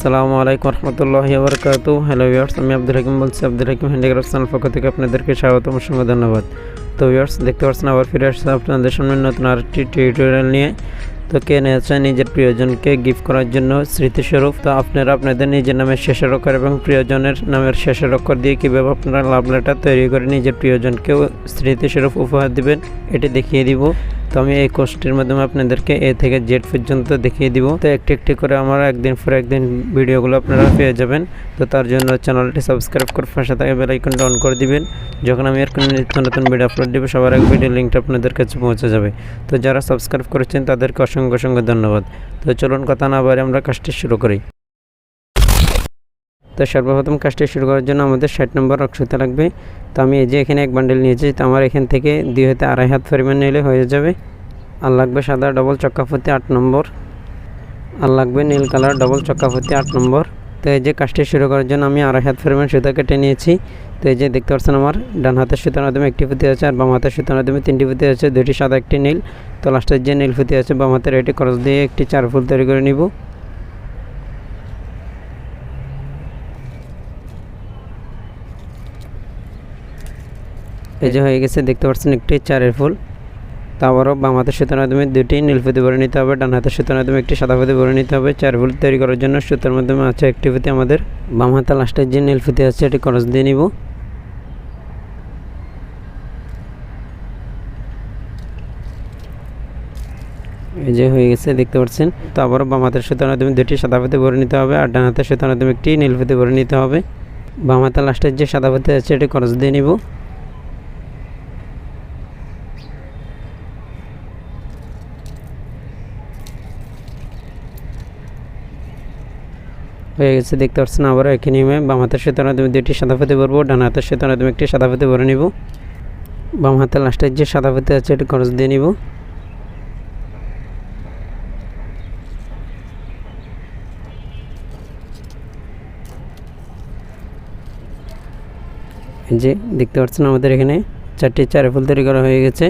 আসসালামু আলাইকুম রহমতুল্লাহ বরকাত হ্যালো ভিউয়ার্স আমি আব্দুল হাকিম বলছি। আব্দুল হাকিম হ্যান্ডিক্রাফট চ্যানেল পক্ষ থেকে আপনাদেরকে স্বাগতম সঙ্গে ধন্যবাদ। তো ভিউয়ার্স দেখতে পাচ্ছেন আবার ফিরে আসছে আপনাদের সামনে নতুন আরেকটি টিউটোরিয়াল নিয়ে। তো কে নিয়েছে নিজের প্রিয়জনকে গিফট করার জন্য স্মৃতিস্বরূপ। তো আপনারা আপনাদের নিজের নামের শেষের অক্ষর এবং প্রিয়জনের নামের শেষের অক্ষর দিয়ে কীভাবে আপনারা লাভ লেটার তৈরি করে নিজের প্রিয়জনকেও স্মৃতিস্বরূপ উপহার দিবেন, এটি দেখিয়ে দিব। তো আমি এই কোর্সটির মাধ্যমে আপনাদেরকে এ থেকে জেড পর্যন্ত দেখিয়ে দিব। তো একটি একটি করে আমার একদিন পর একদিন ভিডিওগুলো আপনারা পেয়ে যাবেন। তো তার জন্য চ্যানেলটি সাবস্ক্রাইব করে পাশে থাকে বেল আইকনটা অন করে দিবেন। যখন আমি এর কোনো নিত্য নতুন ভিডিও আপলোড দিব, সবার এক ভিডিও লিঙ্কটা আপনাদের কাছে পৌঁছে যাবে। তো যারা সাবস্ক্রাইব করেছেন, তাদেরকে অসংখ্য অসংখ্য ধন্যবাদ। তো চলুন কথা না বারে আমরা কাজটি শুরু করি। তো সর্বপ্রথম কাজটি শুরু করার জন্য আমাদের ষাট নম্বর অক্ষতে লাগবে। তো আমি এই যে এখানে এক বান্ডেল নিয়েছি, তো আমার এখান থেকে দুই হতে আড়াই হাত পরিমাণ নিলে হয়ে যাবে। আর লাগবে সাদা ডবল চক্কা চক্কাফতি আট নম্বর। আর লাগবে নীল কালার ডবল চক্কাফতি আট নম্বর। তো এই যে কাজটি শুরু করার জন্য আমি আড়াই হাত পরিমাণ সুতা কেটে নিয়েছি। তো এই যে দেখতে পাচ্ছেন আমার, ডান হাতের সুতার মাধ্যমে একটি ফুতি আছে আর বাম হাতের সুতার মাধ্যমে তিনটি ফুতি আছে দুটি সাদা, একটি নীল। তো লাস্টের যে নীল ফুতি আছে বাম হাতের এটি খরচ দিয়ে একটি চার ফুল তৈরি করে নিব। এই যে হয়ে গেছে, দেখতে পাচ্ছেন একটি চারের ফুল। তা বাম হাতের সুতার মাধ্যমে দুটি নীলফুতি ভরে নিতে হবে ডান হাতের সুতার মাধ্যমে একটি সাদা ফুতি ভরে নিতে হবে। চার ফুল তৈরি করার জন্য সুতার মাধ্যমে আছে একটি ফুতি আমাদের বাম হাতে লাস্টের যে নীলফুতি আছে, এটি খরচ দিয়ে নিব। এই যে হয়ে গেছে, দেখতে পাচ্ছেন। তো আবারও বাম হাতের সুতার মাধ্যমে দুটি সাদা ফুতি ভরে নিতে হবে আর ডান হাতের সুতার মাধ্যমে একটি নীলফুতি ভরে নিতে হবে। বাম হাতে লাস্টের যে সাদা ফুতি আছে, এটি খরচ দিয়ে নিব। হয়ে গেছে, দেখতে পাচ্ছেন আবার একই নিয়মে। বাম হাতের সুতার মাধ্যমে দুইটি সাদা ফুতে ভরবো ডান হাতের সুতার মাধ্যমে একটি সাদা ফুতে ভরে নিব। বাম হাতের লাস্টের যে সাদা ফুতে আছে এটি খরচ দিয়ে নিব। যে, দেখতে পাচ্ছেন আমাদের এখানে চারটি চারে ফুল তৈরি করা হয়ে গেছে।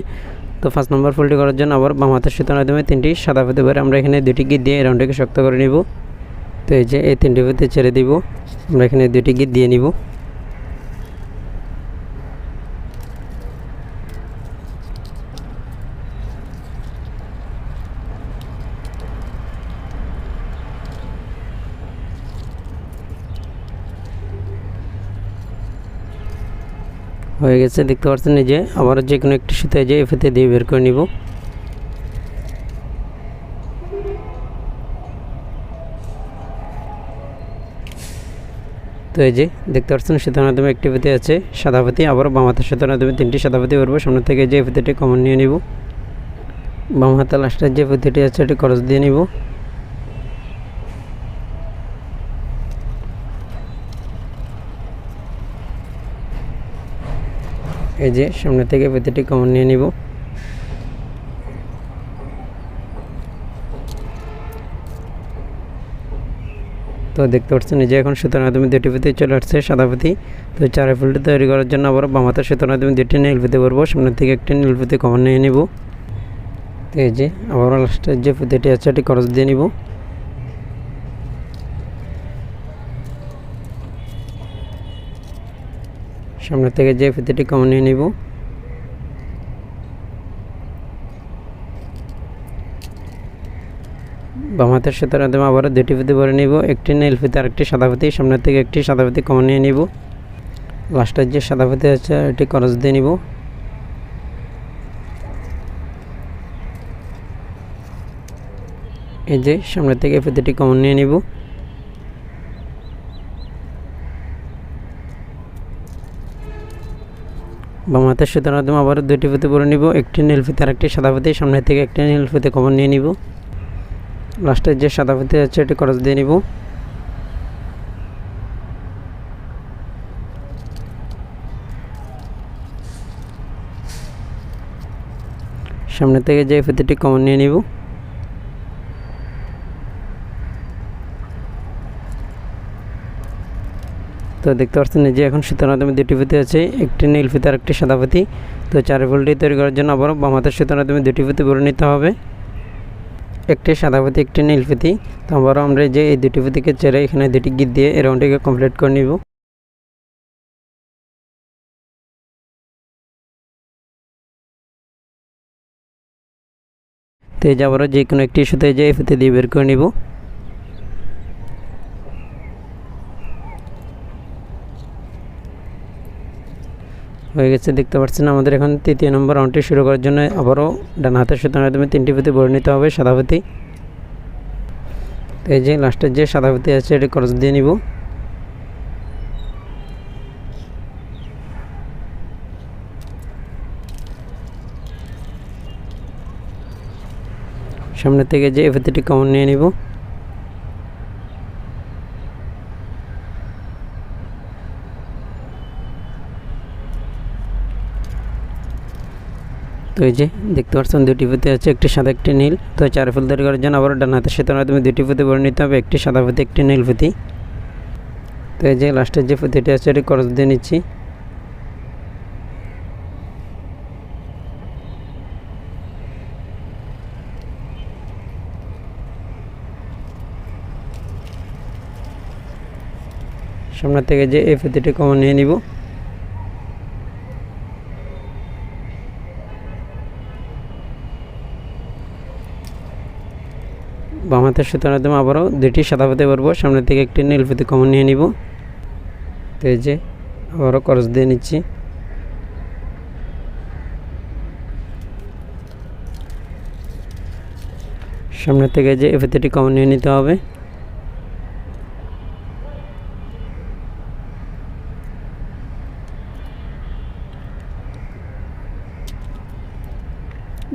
তো ফার্স্ট নম্বর ফুলটি করার জন্য আবার বাম হাতের সুতার মাধ্যমে তিনটি সাদা ফুতে ভরে আমরা এখানে দুটি গিট দিয়ে রাউন্ডটিকে শক্ত করে নিব। তো এই যে এই তিনটি ফুতে ছেড়ে দিব। আমরা এখানে দুটি গিট দিয়ে নিব। হয়ে গেছে, দেখতে পাচ্ছেন যে আবার যে কোনো একটি সুতো যে এফেতে দিয়ে বের করে নিব। তো এই যে, দেখতে পাচ্ছেন সুতার মাধ্যমে একটি পুঁতি আছে, সাদা পুঁতি, আবার বাম হাতের সুতার মাধ্যমে তিনটি সাদা পুঁতি করব সামনে থেকে যে পুঁতিটি কমন নিয়ে নিব। বাম হাতের লাস্টের যে পুঁতিটি আছে, এটি খরচ দিয়ে নিব। এই যে, সামনে থেকে পুঁতিটি কমন নিয়ে নিব। তো দেখতে পাচ্ছেন যে এখন সুতার মাধ্যমে দুটি পুঁতি চলে আসছে, সাদা তো চারের ফুলটি তৈরি করার জন্য আবার বাম হাতের সুতার মাধ্যমে দুটি নীল পুঁতি করব সামনের থেকে একটি নীল পুঁতি কমন নিয়ে নিব। তো এই যে আবার লাস্টের যে পুঁতিটি আছে, এটি খরচ দিয়ে নিব। সামনে থেকে যে পুঁতিটি কমন নিয়ে নিব। বাম হাতের সুতার মাধ্যমে আবার দুটি পুঁতি ভরে নিব। একটি নীল ফিতে আর একটি সাদা পুঁতি সামনে থেকে একটি সাদা পুঁতি কমন নিয়ে নিব। লাস্টের যে সাদা পুঁতি আছে এটি খরচ দিয়ে নিব। এই যে সামনে থেকে পুঁতিটি কমন নিয়ে নিব। বাম হাতের সুতার মাধ্যমে আবার দুটি পুঁতি ভরে নিব। একটি নীল ফিতে আর একটি সাদা পুঁতি সামনে থেকে একটি নীল ফিতে কমন নিয়ে নিব। লাস্টের যে সাদা পুঁতি আছে, এটি খরচ দিয়ে নিব। সামনে থেকে যে পুঁতিটি কমন নিয়ে নিব। তো দেখতে পাচ্ছেন যে এখন সুতার মাধ্যমে দুটি পুঁতি আছে, একটি নীল ফিতে আর একটি সাদা পুঁতি তো চার ফুলটি তৈরি করার জন্য আবারও বাম হাতের সুতার মাধ্যমে দুটি পুঁতি ভরে নিতে হবে। একটি সাদা পুঁতি, একটি নীল পুঁতি। তারপর আমরা যে এই দুটি পুঁতিকে ছেড়ে এখানে দুটি গিট দিয়ে এই রাউন্ডটিকে কমপ্লিট করে নিব। তো এই যে যে কোনো একটি সুতে যে এই পুঁতি দিয়ে বের করে নিব। হয়ে গেছে, দেখতে পাচ্ছেন। আমাদের এখন তৃতীয় নম্বর রাউন্ডটি শুরু করার জন্য আবারও ডান হাতের সুতার মাধ্যমে তিনটি পুঁতি ভরে নিতে হবে, সাদা পুঁতি। তো এই যে লাস্টের যে সাদা পুঁতি আছে, এটি খরচ দিয়ে নিব। সামনে থেকে যে এই পুঁতিটি কমন নিয়ে নিব। তো এই যে, দেখতে পাচ্ছেন দুটি পুঁতি আছে একটি সাদা, একটি নীল। তো চার ফুল তৈরি করার জন্য আবার ডান হাতের সাথে মাধ্যমে দুটি পুঁতি ভরে নিতে হবে, একটি সাদা পুঁতি, একটি নীল পুঁতি। তো এই যে, লাস্টের যে পুঁতিটি আছে, এটি খরচ দিয়ে নিচ্ছি। সামনে থেকে যে এই পুঁতিটি কমন নিয়ে নিব। বাম হাতের সুতার মাধ্যমে আবারও দুটি সাদা পুঁতি করব। সামনে থেকে একটি নীল পুঁতি কমন নিয়ে নিব। তো এই যে, আবারও করজ দিয়ে নিচ্ছি। সামনের থেকে যে এ পুঁতিটি কমন নিয়ে নিতে হবে।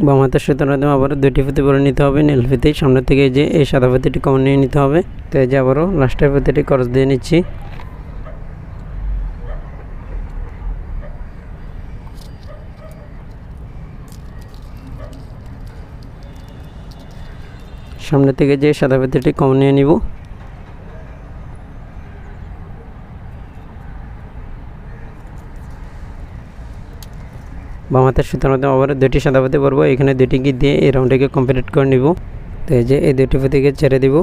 বাম হাতের সুতার মাধ্যমে আবারও দুটি পুঁতি করে নিতে হবে। নীল পুঁতি সামনে থেকে যে এই সাদা পুঁতিটি কমন নিয়ে নিতে হবে। তো এই যে আবারও লাস্টের পুঁতিটি খরচ দিয়ে নিচ্ছি। সামনে থেকে যে সাদা পুঁতিটি কমন নিয়ে নিব। বাম হাতের সুতার মাধ্যমে আবার দুটি সাদা পুঁতি পরবো। এখানে দুটি গিট দিয়ে এই রাউন্ডটিকে কমপ্লিট করে নিব। তো এই যে এই দুটি পুঁতিকে ছেড়ে দিব।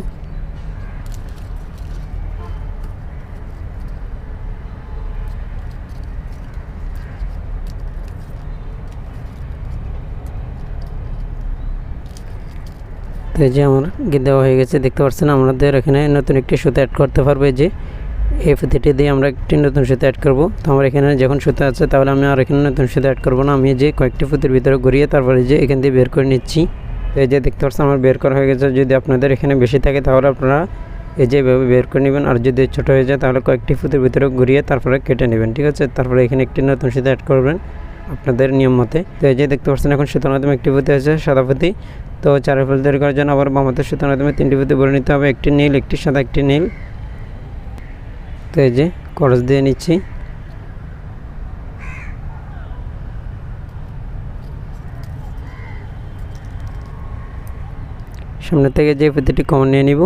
তো এই যে আমার গিট দেওয়া হয়ে গেছে, দেখতে পাচ্ছেন, আমাদের এখানে নতুন একটি সুতা অ্যাড করতে পারবে যে। এই পুঁতিটি দিয়ে আমরা একটি নতুন সুতো অ্যাড করব। তো আমার এখানে যখন সুতো আছে, তাহলে আমি আর এখানে নতুন সুতো অ্যাড করব না। আমি যে কয়েকটি পুঁতির ভিতরে ঘুরিয়ে তারপরে যে এখান দিয়ে বের করে নিচ্ছি। তো এই যে দেখতে পাচ্ছেন, আমার বের করা হয়ে গেছে। যদি আপনাদের এখানে বেশি থাকে, তাহলে আপনারা এই যে এভাবে বের করে নেবেন। আর যদি ছোটো হয়ে যায়, তাহলে কয়েকটি ফুতের ভিতরে ঘুরিয়ে তারপরে কেটে নেবেন, ঠিক আছে? তারপরে এখানে একটি নতুন সুতো অ্যাড করবেন আপনাদের নিয়ম মতে। তো এই যে দেখতে পাচ্ছেন, এখন সুতার মাধ্যমে একটি পুঁতি আছে, সাদা পুঁতি। তো চার ফুল তৈরি করার জন্য আবার বামাতের সুতার মাধ্যমে তিনটি পুঁতি ভরে নিতে হবে। একটি নীল, একটি সাদা, একটি নীল। তো এই যে খরচ দিয়ে নিচ্ছি। সামনে থেকে যে পুঁতিটি কমন নিয়ে নিব।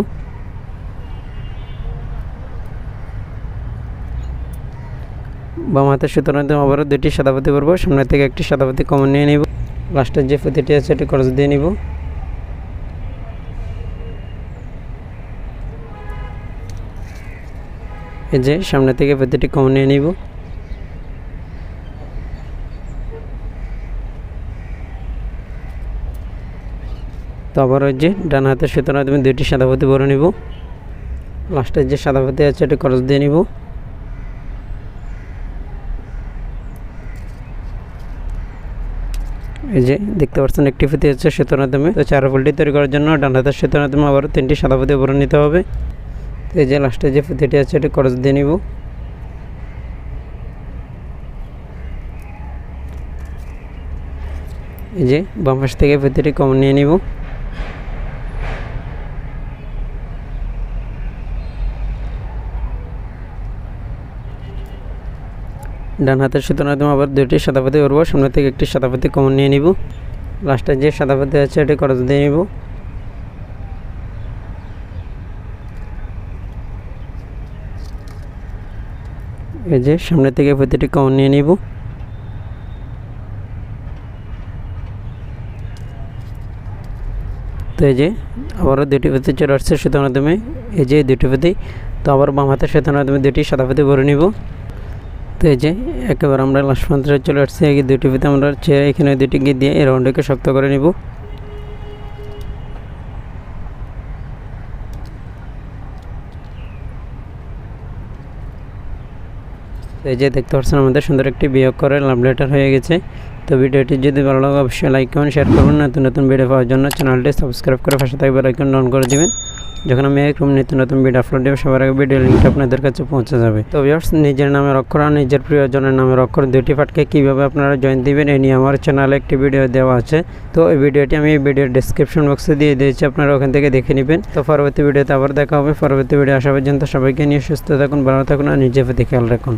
বাম হাতের সুতোর আবারও দুটি সাদা পুঁতি করব সামনে থেকে একটি সাদা পুঁতি কমন নিয়ে নিব। লাস্টের যে পুঁতিটি আছে, এটি খরচ দিয়ে নিব। এই যে সামনে থেকে পুঁতিটি কম নিয়ে নিব। তো আবার ওই যে ডান হাতের সুতোর মাধ্যমে দুইটি সাদা পুঁতি ভরে নিব। লাস্টের যে সাদা পুঁতি আছে এটি খরচ দিয়ে নিব। এই যে দেখতে পাচ্ছেন, একটি পুঁতি হচ্ছে সুতোর মাধ্যমে তো চার ফুলটি তৈরি করার জন্য ডান হাতের সুতোর মাধ্যমে আবার তিনটি সাদা পুঁতি ভরে নিতে হবে। এই যে লাস্টে যে পুঁতিটি আছে, এটি খরচ দিয়ে নিব। এই যে বাম থেকে পুঁতিটি কমন নিয়ে নিব। ডান হাতের সুতোর মাধ্যমে আবার দুইটি সাদাপাতি করব সামনে থেকে একটি সাদাপাতি কমন নিয়ে নিব। লাস্টে যে সাদাপাতি আছে, এটি খরচ দিয়ে নিব। এই যে সামনে থেকে প্রতিটি কমন নিয়ে নিব। তো এই যে আবারও দুটি পুঁতি চলে আসছে সুতার মাধ্যমে। এই যে দুটি পুঁতি, তো আবার বাম হাতের সুতার মাধ্যমে দুটি সাদা পুঁতি ভরে নিব। তো এই যে একেবারে আমরা লাস্ট পর্যন্ত চলে আসছি। এই দুটি পুঁতি আমরা চেয়ে এখানে দুটি গিয়ে দিয়ে এই রাউন্ডকে শক্ত করে নিব। তো এই যে দেখতে পাচ্ছেন আমাদের সুন্দর একটি বিয়োগ করে লাভ লেটার হয়ে গেছে। তো ভিডিওটি যদি ভালো লাগে, অবশ্যই লাইক কমেন্ট শেয়ার করবেন। নতুন নতুন ভিডিও পাওয়ার জন্য চ্যানেলটি সাবস্ক্রাইব করে পাশে থাকবে আইকন ডাউন করে দিবেন। যখন আমি এরকম নিত্য নতুন ভিডিও আপলোড দেবো, সবার আগে ভিডিও লিঙ্কটা আপনাদের কাছে পৌঁছে যাবে। তো ভিউয়ার্স নিজের নামের অক্ষর আর নিজের প্রিয়জনের নামের অক্ষর দুটি পাটকে কীভাবে আপনারা জয়েন দিবেন এই নিয়ে আমার চ্যানেলে একটি ভিডিও দেওয়া আছে। তো এই ভিডিওটি আমি এই ভিডিওর ডিসক্রিপশন বক্সে দিয়ে দিয়েছি, আপনারা ওখান থেকে দেখে নেবেন। তো পরবর্তী ভিডিওতে আবার দেখা হবে। পরবর্তী ভিডিও আসা পর্যন্ত সবাইকে নিয়ে সুস্থ থাকুন, ভালো থাকুন, আর নিজের প্রতি খেয়াল রাখুন।